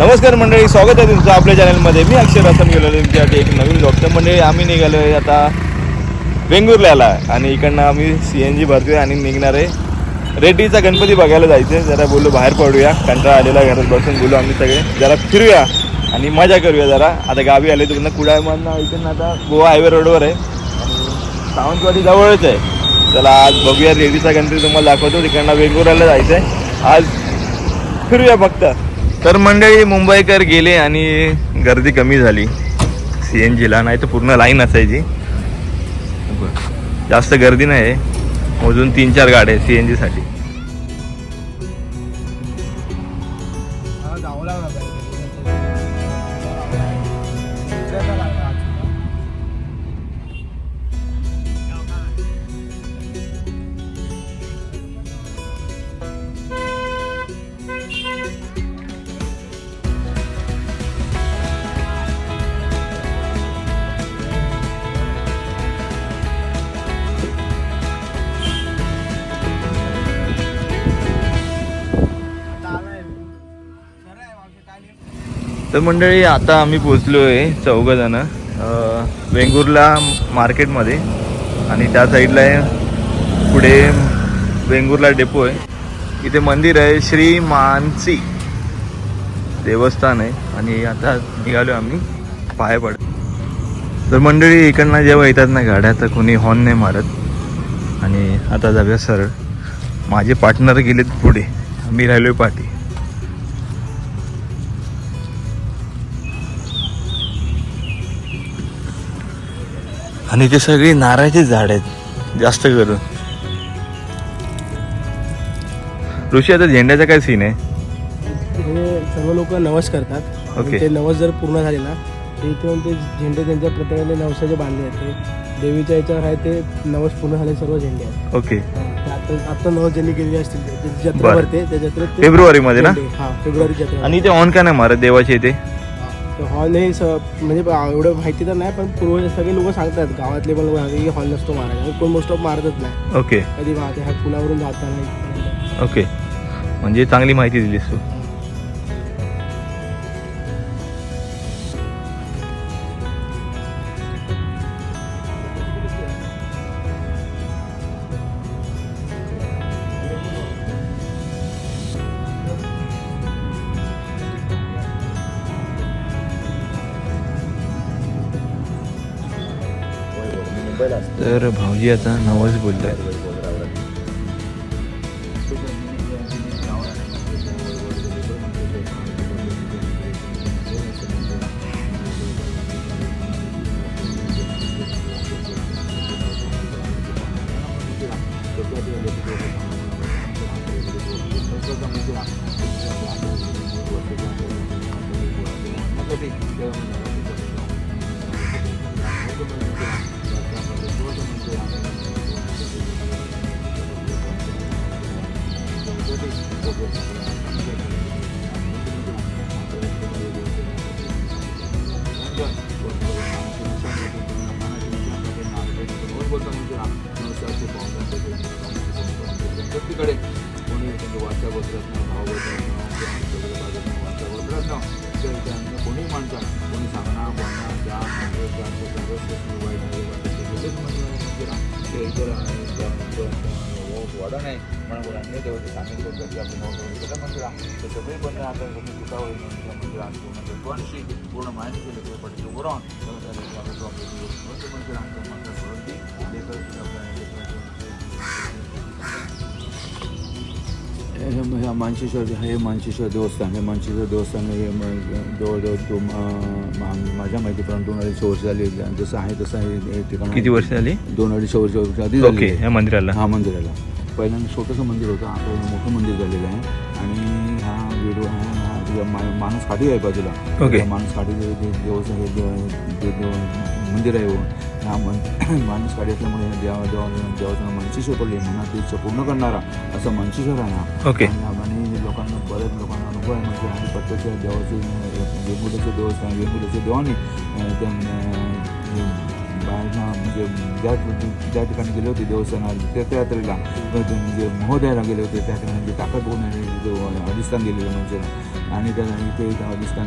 नमस्कार मंडळी स्वागत आहे तुमचं आपल्या चॅनलमध्ये मी अक्षर रसन गेलो तुमच्यासाठी एक नवीन ब्लॉग तर मंडळी आम्ही निघालो आहे आता वेंगुर्ला आला आणि इकडनं आम्ही सी एन जी भरतोय आणि निघणार आहे. रेड्डीचा गणपती बघायला जायचं आहे जरा बोलू बाहेर पडूया. कंटाळा आलेला घरात बसून बोलू आम्ही सगळे. जरा फिरूया आणि मजा करूया जरा. आता गावी आले तिकडनं कुडाळमधनं इकडनं आता गोवा हायवे रोडवर आहे. आणि सावंतवाडी जवळच आहे. चला आज बघूया रेडीचा गणपती. तुम्हाला दाखवतो. तिकडनं वेंगुर्ल्याला जायचं आहे आज फिरूया फक्त. तर मंडळी मुंबईकर गेले आणि गर्दी कमी झाली. सी एन जीला नाही तर पूर्ण लाईन असायची. जास्त गर्दी नाही आहे. अजून तीन चार गाड्या सी एन जीसाठी तर मंडळी आता आम्ही पोचलो आहे चौघजण वेंगुर्ला मार्केटमध्ये आणि त्या साईडला आहे पुढे वेंगुर्ला डेपो आहे. इथे मंदिर आहे श्री मानसी देवस्थान आहे आणि आता निघालो आम्ही पाय पड. तर मंडळी इकडनं जेव्हा येतात ना गाड्या तर कोणी हॉर्न नाही मारत. आणि आता जाऊया सरळ. माझे पार्टनर गेलेत पुढे. मी राहिलो पाठी. आणि ते सगळी नारळाची झाड आहेत. जास्त करून. ऋषी आता झेंड्याचा काय सीन आहे? हे सर्व लोक नवस करतात. आणि ओके. ते नवस जर पूर्ण झाले ना ते इथे येऊन ते झेंडे त्यांच्या प्रत्येकाने नवसाचे बांधले आहेत. ते देवीच्या याच्यावर आहे ते नवस पूर्ण झाले सर्व झेंडे आहेत. ओके. ते आता आता नवस ज्यांनी केलेली असतील ते- त्याची जत्रा बरं. भरते त्या जत्रेत ते फेब्रुवारी मध्ये ना? झेंडे- हा फेब्रुवारी जत्रा आणि ते ऑन का नाही मारत देवाचे ते हॉल हे स- म्हणजे एवढं माहिती तर नाही पण पूर्व सगळे लोक सांगतात. गावातले पण लोक की हॉल नसतो मारायचा कोण मोस्ट ऑफ मारतच नाही. ओके कधी मारते ह्या पुलावरून जाताना. ओके म्हणजे चांगली माहिती दिलीस तू. तर भाऊजी आता नवस बोलताय प्रत्येकडे वडा नाही म्हणून अन्य देवते सांगितलं होतं की आपण नवदुर्गेला मंदिर आहे तर सगळे पण आता कोणी तुका होईल मंदिरात पूर्ण गणशी पूर्ण हे मानशेश्वर हे मानशेश्वर देवस्थान हे मानशेश्वर देवस्थान हे जवळजवळ मा- माझ्या माहितीप्रमाणे दोन अडीचशे वर्ष झाली. जसं आहे तसं हे ठिकाण किती वर्ष झाली? दोन अडीचशे वर्ष आधी झाली. ओके या मंदिराला. हा मंदिराला. पहिल्यांदा छोटंसं मंदिर होतं आता मोठं मंदिर झालेलं आहे. माणूस खाडी आहे बाजूला ओके. माणूस जे देवस्थान मंदिर आहे हो. हा मन माणूस खाडी असल्यामुळे देवा देवा देवाचं मनशेश्वर पडले मनात इच्छा पूर्ण करणारा असं मनशेश्वर आहे ओके आणि लोकांना बऱ्याच लोकांना अनुभव आहे म्हणजे आणि प्रत्यक्ष देवाचे वेंगुर्ल्याचे देवस्थान वेंगुर्ल्याच्या देवाने म्हणजे ज्या ज्या ठिकाणी गेले होते देवस्थानाला त्या त्या यात्रेला म्हणजे महोदयाला गेले होते त्या ठिकाणी जे ताकद बघून अधिष्ठान गेलेलं म्हणजे आणि त्या इथे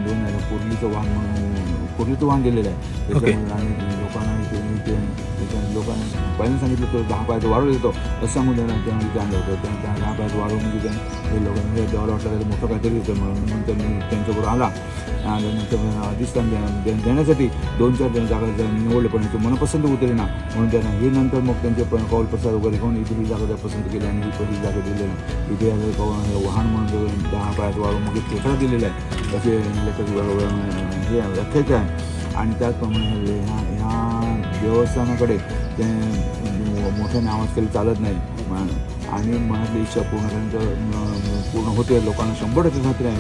दोन आहे कोरलीचं वाहन म्हणून कोरलीचं वाहन गेलेलं आहे. त्याच्यामुळे आणि लोकांना इथे इथे पण पहिल्यांदा सांगितलं तो दहा पायाचं वाढवलं येतो असं सांगून त्यांना त्यांना इथे आणलं होतं. त्या त्या दहा पायाचं वाढवून म्हणजे त्यांनी हे लोकांनी देवाला वाटलं काहीतरी मोठं काहीतरी होतं. म्हणून नंतर मी त्यांच्याबरोबर आला. आणि नंतर अधिष्ठान दे- देण्यासाठी दोन चार जण जागा त्यांनी निवडले पण ते मनपसंत उतरे ना म्हणून त्यांना हे नंतर मग त्यांचे पण कौल प्रसाद वगैरे घेऊन इथे ही जागा पसंत केली आणि ही पहिली जागा दिलेली इथे वाहन म्हणून दहा पायात वाढवून मग एक दिलेला आहे. असे लेखक हे व्याख्याचे आहे. आणि त्याचप्रमाणे ह्या ह्या देवस्थानाकडे ते मोठ्या नावाज केलं चालत नाही. म- आणि मनातली इच्छा पूर्ण त्यांचं पूर्ण होते. लोकांना शंभर टक्के खात्री आहे.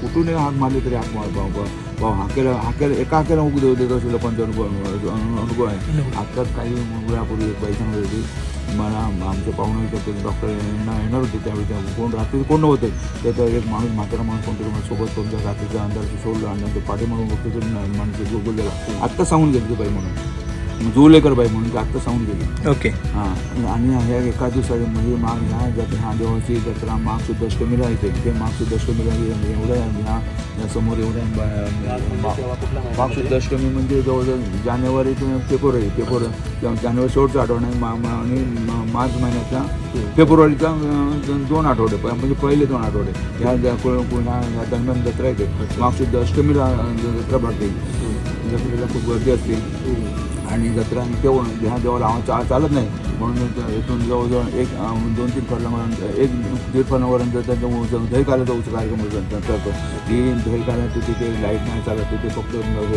कुठून हाक मारले तरी हाक मार भाऊ हाकेला हाकेला एका हाकेला उग देऊ देतो असे लोकांचा अनुभव अनु- अनुभव आहे. आत्ताच काही वेळापूर्वी एक बाई सांगत होती. मला आमच्या पाहुणे ते डॉक्टर यांना येणार होते त्यावेळी. त्या कोण रात्री कोण नव्हते. त्याचा एक माणूस म्हातारा माणूस कोणतरी मला सोबत करून त्या रात्रीच्या अंधाराचं सोडलं आणि पाठी म्हणून बघतो तरी माणसं जो बोललेला आत्ता सांगून गेली ती बाई म्हणून. जुलेकर बाई म्हणून ती आत्ता सांगून गेली. ओके. हां आणि ह्या एका दिवसाची म्हणजे माग ह्या जत ह्या देवाची जत्रा माग सुद्धा अष्टमीला येते ते माग सुद्धा अष्टमीला ये- एवढ्या ह्या या समोर एवढ्या ब- माग सुद्धा अष्टमी म्हणजे जवळजवळ जानेवारी ते फेब्रुवारी फेब्रुवारी जानेवारी शेवटचा आठवडा आहे मा- मा- आणि मार्च महिन्याचा फेब्रुवारीचा दोन- आठवडे प- म्हणजे पहिले दोन आठवडे. ह्या ह्या दरम्यान जत्रा येते. माग सुद्धा अष्टमीला जत्रा भरते. जत्रेला खूप गर्दी असते. आणि जत्रा आणि ह्या देवाला आवाज चा चालत नाही म्हणून इथून जवळजवळ एक दोन तीन फरलापर्यंत एक दीड फरलापर्यंत त्यांच्या दही उच्च कार्यक्रम करतो ती दही तिथे लाइट नाही चालत तिथे फक्त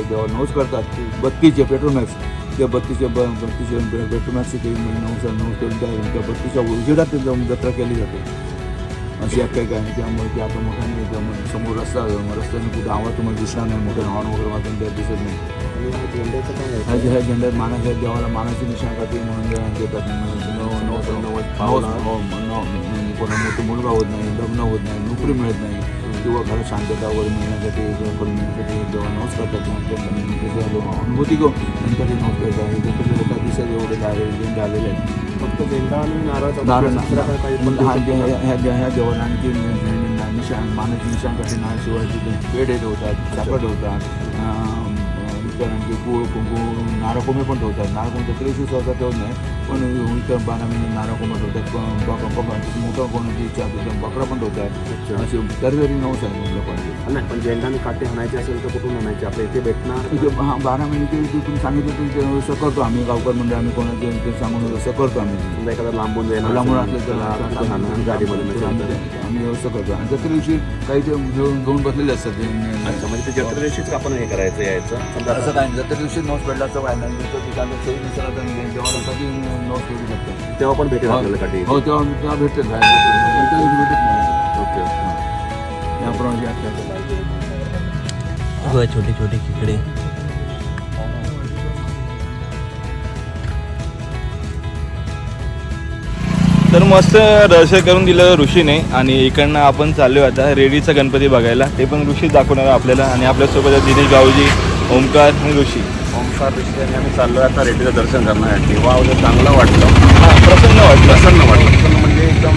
देवा नऊच करतात बत्तीचे पेट्रोमॅक्स त्या बत्तीचे ब बत्तीचे पेट्रोमॅक्सचे नऊ जर नऊ त्या त्या बत्तीच्या उजेडात ते जाऊन जत्रा केली जाते अशी काही आहे त्यामुळे की आता मोठ्याने त्यामुळे समोर रस्ता रस्त्याने कुठे आवाज तुम्हाला दिसणार नाही मोठ्या हॉर्न वगैरे वाजून त्या दिसत नाही ह्या ह्या झेंड्यात माना ह्या देवाला मानाची निशाण करते म्हणून देतात नव- नवस नवस कोणा मोठं मुलगा होत नाही लग्न होत नाही नोकरी मिळत नाही किंवा घरात शांतता वगैरे मिळण्यासाठी किंवा फळ मिळण्यासाठी जेव्हा नोस करतात त्याच्या अनुभूती घेऊन नंतर ते नवस करतात हे देखील एका दिवसात एवढे झाले झेंडे आहेत फक्त झेंडा आणि नारळ नारळ. पण हा जे- ह्या ह्या देवाला आणखी निशाण मानाची शिवायचे पेढे ठेवतात साखर ठेवतात अं, इतर आणखी गुळ कुंकू नारळ कोंबे पण ठेवतात नारळ कोंबे त्रेशी सहसा ठेवत नाही. पण इतर बारा महिने नारळ कोंबे ठेवतात बक- मोठं कोणाची तर बकरा पण ठेवतात असे तरी नवस आहे लोकांचे नाही पण आणि काठी आणायची असेल तर कुठून आणायची? आपल्या इथे भेटणार? हा बारा महिने तुम्ही सांगितलं ते असं करतो आम्ही गावकर मंडळ आम्ही कोणाचे ते सांगून असं करतो आम्ही. एखादा लांबून लांबून असलं तर गाडीमध्ये आम्ही व्यवस्था करतो. आणि जत्रे दिवशी काही ते घेऊन घेऊन बसलेले असतात म्हणजे ते जत्रे दिवशीच आपण हे करायचं यायचं? असं काय. जत्रे दिवशी नोट पडला तर व्हायला नाही. तर तेव्हा पण भेटेल आपल्याला काठी हो तेव्हा तेव्हा भेटत नाही ओके बघा छोटे छोटे खेकडे. तर मस्त दर्शन करून दिलं ऋषीने आणि इकडनं आपण चाललो आता रेडीचा गणपती बघायला. ते पण ऋषी दाखवणार आपल्याला आणि आपल्यासोबत दिनेश भाऊजी ओमकार आणि ऋषी. ऋषी आणि आम्ही चाललो आता रेड्डीचं दर्शन करण्यासाठी वा उद्या चांगलं वाटलं. हां प्रसन्न वाटलं. प्रसन्न वाटलं. प्रसन्न म्हणजे एकदम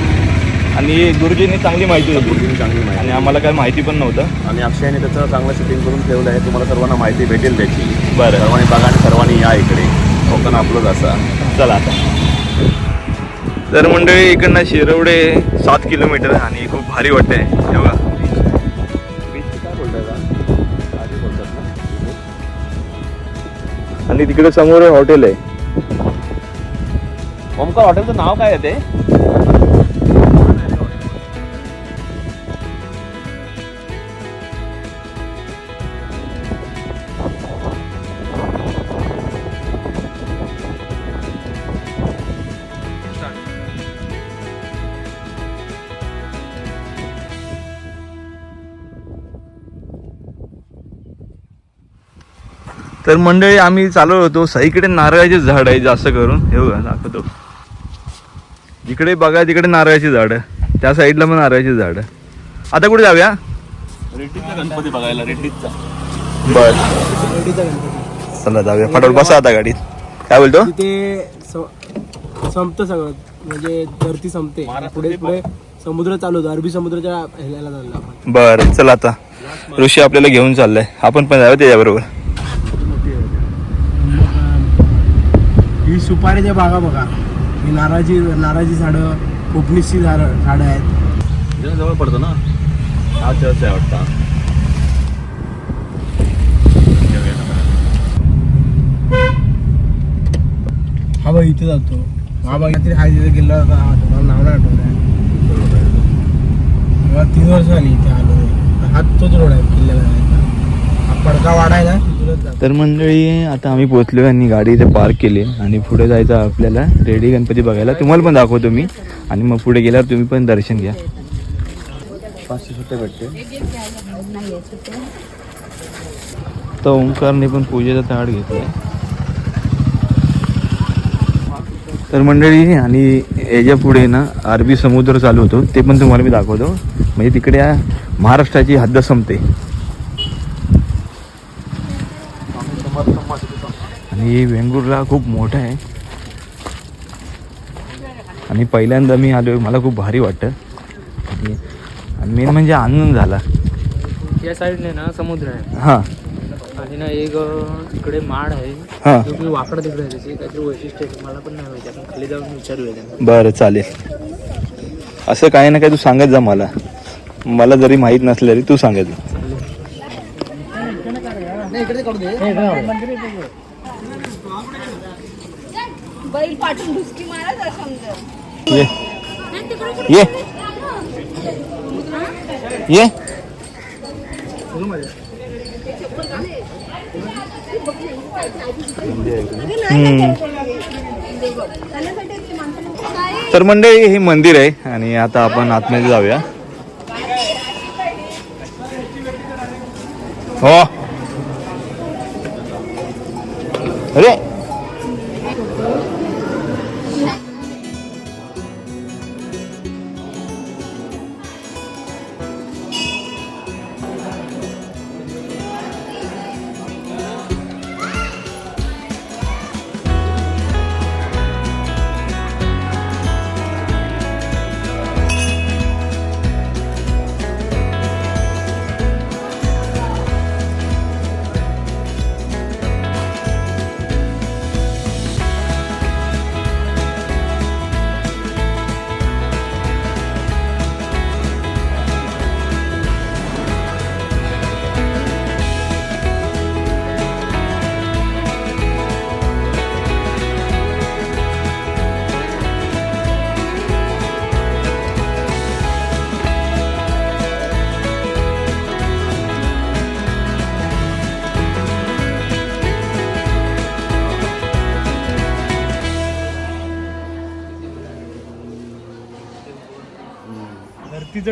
आणि गुरुजींनी चांगली माहिती होती गुरुजींनी चांगली आणि माहिती आम्हाला काय माहिती पण नव्हतं. आणि अक्षयाने त्याचं चांगलं सेटिंग करून ठेवलं आहे. तुम्हाला सर्वांना माहिती भेटेल त्याची. बरं. सर्वांनी बघा आणि सर्वांनी या इकडे. कोकण आपलंच असा चला आता. तर मंडळी इकडनं शिरवडे सात किलोमीटर आणि खूप भारी वाटतंय. हे आणि तिकडे समोर हॉटेल आहे. ओमकार हॉटेलचं नाव काय आहे ते? तर मंडळी आम्ही चालू होतो. सईकडे नारळाचे झाड आहे जास्त करून. हे बघा दाखवतो. जिकडे बघा तिकडे नारळाची झाड. त्या साईडला पण नारळाची झाड. आता कुठे जाऊया? रेड्डीचा गणपती बघायला रेड्डीचा बर. चला जाऊया. फटाफट बसा आता गाडीत. काय बोलतो? स- संपतं सगळं. म्हणजे धरती संपते. पुढे पुढे समुद्र चालू होतो. अरबी समुद्राच्या ह्याला चाललो आपण. बर चला आता. ऋषी आपल्याला घेऊन चाललाय. आपण पण जाऊ त्याच्याबरोबर ही सुपारीच्या बागा बघा. ही नारळाची नारळाची झाडं कोकणीची झाडं झाडं आहेत. जवळ पडतो ना? हा चर्च आहे वाटतं. हा बघ इथे जातो. हा बघ तरी हा तिथे गेला होता. हा नाव नाही आठवलं तीन वर्ष झाली इथे आलो. हा तोच रोड आहे किल्ल्याला आहे ना तिथूनच तर मंडळी आता आम्ही पोहोचलो आणि गाडी इथे पार्क केली. आणि पुढे जायचं आपल्याला रेडी गणपती बघायला. तुम्हाला पण दाखवतो मी. आणि मग पुढे गेल्यावर तुम्ही पण दर्शन घ्या. पाचशे सुट्टे भेटते तर ओंकारने पण पूजेचा ताट घेतलाय तर मंडळी आणि याच्यापुढे ना अरबी समुद्र चालू होतो ते पण तुम्हाला मी दाखवतो. म्हणजे तिकडे महाराष्ट्राची हद्द संपते. आणि वेंगुर्ला खूप मोठा आहे. आणि पहिल्यांदा मी आलो मला खूप भारी वाटतं. आणि- आणि मेन म्हणजे आनंद झाला. या साईडने ना समुद्र आहे. हां. आणि ना एक इकडे माड आहे. हां. जो की वाकडं तिकडे त्याची काहीतरी वैशिष्ट्य आहे मला पण नाही माहिती आपण खाली जाऊन विचारूया त्यांना. बरं चालेल. असं काही ना काही तू सांगत जा मला. मला जरी माहीत नसलं तरी तू सांगत जा. बैल पाठून समजा. ये. ये. तर मंडळी हे मंदिर आहे आणि आता आपण आतमध्ये जाऊया. हो. अरे!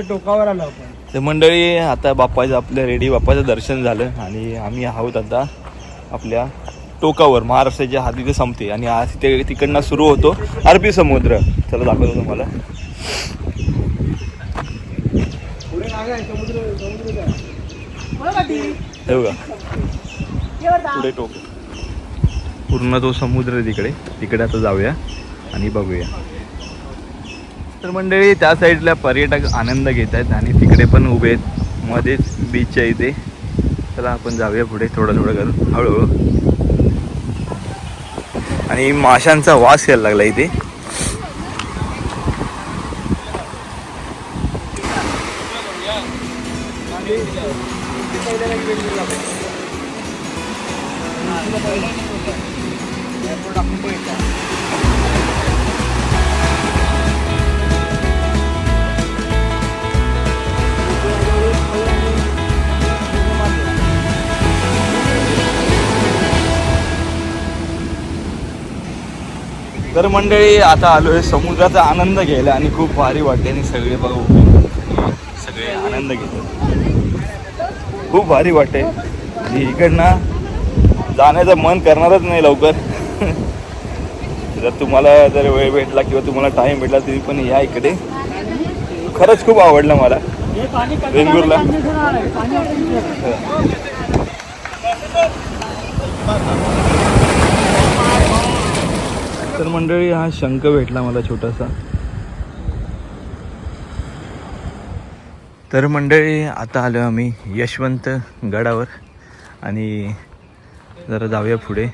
टोकावर आलो आपण. तर मंडळी आता बाप्पाचं आपलं रेडी बाप्पाचं दर्शन झालं आणि आम्ही आहोत आता आपल्या टोकावर. महाराष्ट्राच्या हद्दीत संपते आणि आज तिथे तिकडनं सुरू होतो अरबी समुद्र. चला दाखवतो तुम्हाला. पुढे हे टोक. पूर्ण तो समुद्र आहे तिकडे. तिकडे आता जाऊया आणि बघूया. तर मंडळी त्या साईडला पर्यटक आनंद घेत आहेत आणि तिकडे पण उभे आहेत. मध्येच बीच आहे इथे. चला आपण जाऊया पुढे. थोडं थोडं करून हळूहळू. आणि माशांचा वास यायला लागला इथे. तर मंडळी आता आलोय समुद्राचा आनंद घ्यायला आणि खूप भारी वाटते आणि सगळे बघा. सगळे आनंद घेतात खूप भारी वाटते. आणि इकडनं जाण्याचं मन करणारच नाही लवकर. जर तुम्हाला जर वेळ भेटला किंवा तुम्हाला टाइम भेटला तरी पण या इकडे. खरंच खूप आवडलं मला. वेंगुर्ला. तर मंडळी हा शंख भेटला मला छोटासा. तर मंडळी आता आलो आम्ही यशवंत गडावर आणि जरा जाऊया पुढे.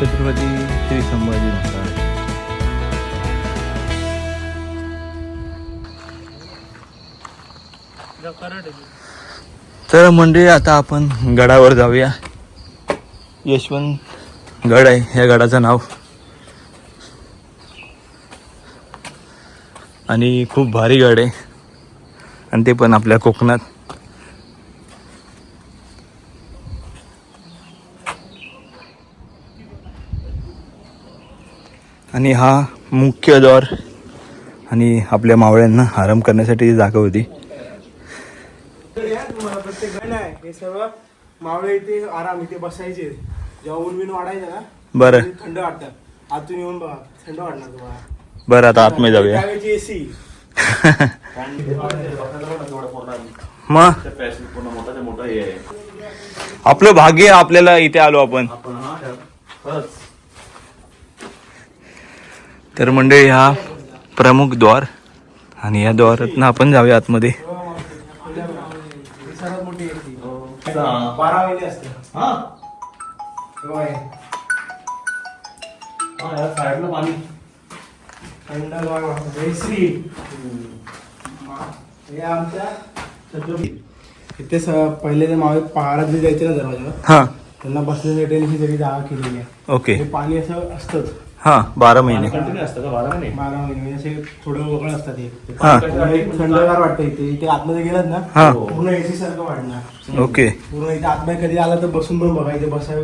छत्रपती तर म्हणजे आता आपण गडावर जाऊया. यशवंत गड आहे या गडाचं नाव. आणि खूप भारी गड आहे. आणि ते पण आपल्या कोकणात. आणि हा मुख्य द्वार आणि आपल्या मावळ्यांना आराम करण्यासाठी जागा होती तुम्हाला प्रत्येक गण आहे हे सर्व मावळे इथे आराम इथे बसायचे. जेव्हा ऊन बिन वाढायचं ना बरं. ते थंड वाटतं. आतून येऊन बघा थंड वाटणार तुम्हाला. बरं आता आतमध्ये जाऊया. त्यावेळेची एसी मग पूर्ण मोठा ते मोठा हे आहे आपलं भाग्य आपल्याला इथे आलो आपण. तर मंडळी हा प्रमुख द्वार आणि या द्वारातनं आपण जाऊया आतमध्ये ही सर्वात मोठी एसी महिने असते. हे? हे आमच्या छत्रपती. इथे स- पहिले ते मावळे पहाडात जे जायचे ना दरवाजा हा. त्यांना बसण्यासाठी सगळी जागा केलेली आहे. ओके. हे पाणी असं असतंच. हा बारा महिने. कंटिन्यू असतं का? बारा महिने? बारा महिने म्हणजे असे थोडं वगळ असतात हा. थंडगार वाटतं इथे. इथे आतमध्ये गेलात ना हा. पूर्ण एसी सारखं वाटणार ओके. पूर्ण इथे आतमध्ये कधी आला तर बसून पण बघा इथे बसाय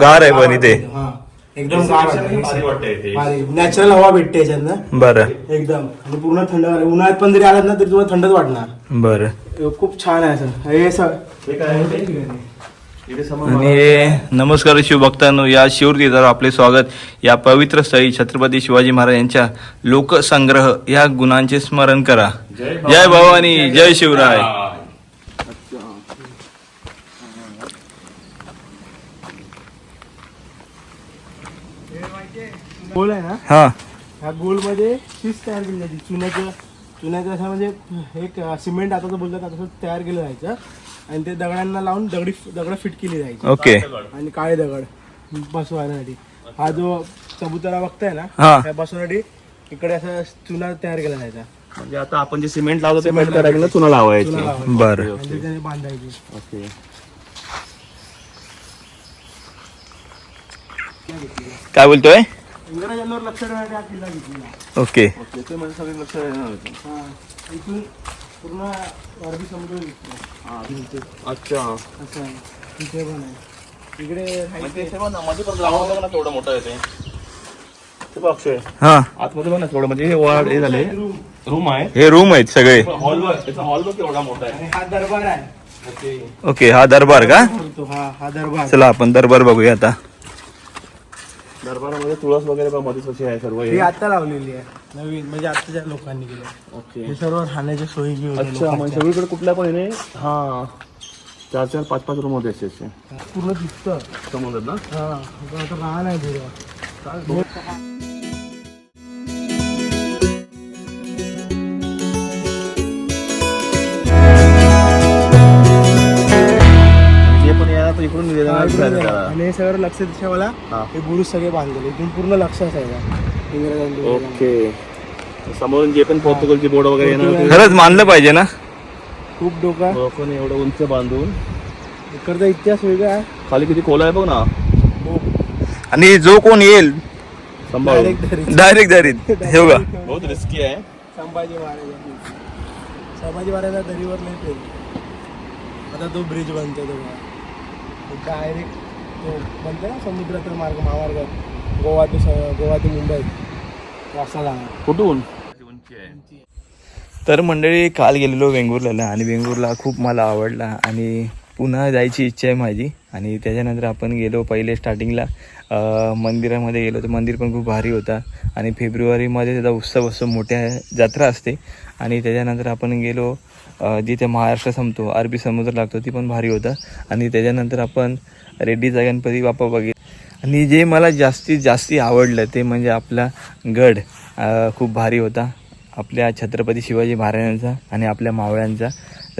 गार आहे पण इथे. हा. एकदम गार भारी वाटतं. इथे. नॅचरल हवा भेटते याच्यातनं. बरं. एकदम. आणि पूर्ण थंडगार आहे. उन्हाळ्यात पण जरी आलात ना तरी तुम्हाला थंडच वाटणार. बरं. खूप छान आहे असं. हे स- हे काय आहे? ते? आणि नमस्कार शिवभक्तांनो या शिवतीर्थावर आपले स्वागत. या पवित्र स्थळी छत्रपती शिवाजी महाराज यांच्या लोकसंग्रह या गुणांचे स्मरण करा. जय भवानी. जय शिवराय. गोल आहे ना? हा. ह्या गोलमध्ये शीस तयार केली जायची चुन्याचं चुन्याचं असं म्हणजे एक सिमेंट आता बोलतात आता तसं तयार केलं जायचं. आणि ते दगडांना लावून दगडी दगड फिट केली जायची. ओके. आणि काळे दगड बसवण्यासाठी. हा जो चबुतरा बघताय ना हा. त्या बसवण्यासाठी इकडे असं चुना तयार केला जायचा. म्हणजे आता आपण जे सिमेंट लावतो ते मेल्ट करायला चुना लावायची. चुना लावायची. बरं. आणि बांधायची. ओके. काय बोलतोय? इंग्रजांवर लक्ष ठेवण्यासाठी हा किल्ला घेतलेला ओके. ते म्हणजे सगळे लक्ष हा. इथून पूर्ण अरबी समुद्र दिसतो अच्छा. असं आहे. तिथे पण आहे. इकडे म्हणजे ते बघ ना, मध्ये पण बघ ना केवढं मोठं आहे ते. ते बघ अक्षय हा. आतमध्ये बघ ना थोडं म्हणजे हे वाढ हे झाले रूम. आहे. हे रूम आहेत सगळे. हॉल बघ त्याचा हॉल बघ केवढा मोठा आहे. आणि हा दरबार आहे. ओके हा दरबार का? हा हा दरबार. चला आपण दरबार बघूया आता. दरबारामध्ये तुळस वगैरे बघमध्ये कशी आहे सर्व ही? हे आता लावलेली आहे. नवीन म्हणजे आताच्या लोकांनी केलं. ओके. हे सर्व राहण्याच्या सोयी होत्या अच्छा म्हणजे लोकांच्या. सगळीकडे कुठल्या पण येणे हा. चार चार पाच पाच रूम होते असे असे. पूर्ण दिसतं. समजत ना? हा. आता आता राहण आहे आणि हे सगळं लक्ष ठेवायला हा. हे बुरुज सगळे बांधलेले. इथून पूर्ण लक्ष असायचं इंग्रजांनी ओके. समोरून जे पण पोर्तुगलची बोर्ड वगैरे येणार खरंच मानलं पाहिजे ना? खूप डोका. लोकांनी एवढं उंच बांधून? इकडचा इतिहास वेगळा आहे. खाली किती खोला आहे बघ ना. खूप आणि जो कोण येईल डायरेक्ट दरीत हे बघा. बहुत रिस्की आहे. संभाजी महाराज संभाजी महाराजा दरीवर नाही आता तो ब्रिज बनतो तो डायरेक्ट तो म्हणते ना समुद्राचा मार्ग महामार्ग गोवा ते स- गोवा ते मुंबई तो असा जाणार कुठून? तर मंडळी काल गेलेलो वेंगुर्ल्याला आणि वेंगुर्ला खूप मला आवडला आणि पुन्हा जायची इच्छा आहे माझी. आणि त्याच्यानंतर आपण गेलो पहिले स्टार्टिंगला मंदिरामध्ये गेलो. तर मंदिर पण खूप भारी होता. आणि फेब्रुवारीमध्ये त्याचा उत्सव असतो. मोठ्या जत्रा असते. आणि त्याच्यानंतर आपण गेलो जिथे महाराष्ट्र संपतो. अरबी समुद्र लागतो. ती पण भारी होता. आणि त्याच्यानंतर आपण रेड्डीचा गणपती बाप्पा बघित आणि जे मला जास्तीत जास्ती आवडलं ते म्हणजे आपला गड. खूप भारी होता. आपल्या छत्रपती शिवाजी महाराजांचा आणि आपल्या मावळ्यांचा.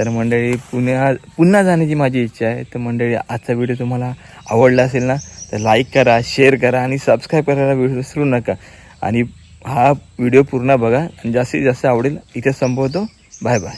तर मंडळी पुण्या पुन्हा जाण्याची माझी इच्छा आहे. तर मंडळी आजचा व्हिडिओ तुम्हाला आवडला असेल ना तर लाईक करा शेअर करा आणि सबस्क्राईब करायला विसरू नका. आणि हा व्हिडिओ पूर्ण बघा आणि जास्तीत जास्त आवडेल. इथे संपवतो. Bye bye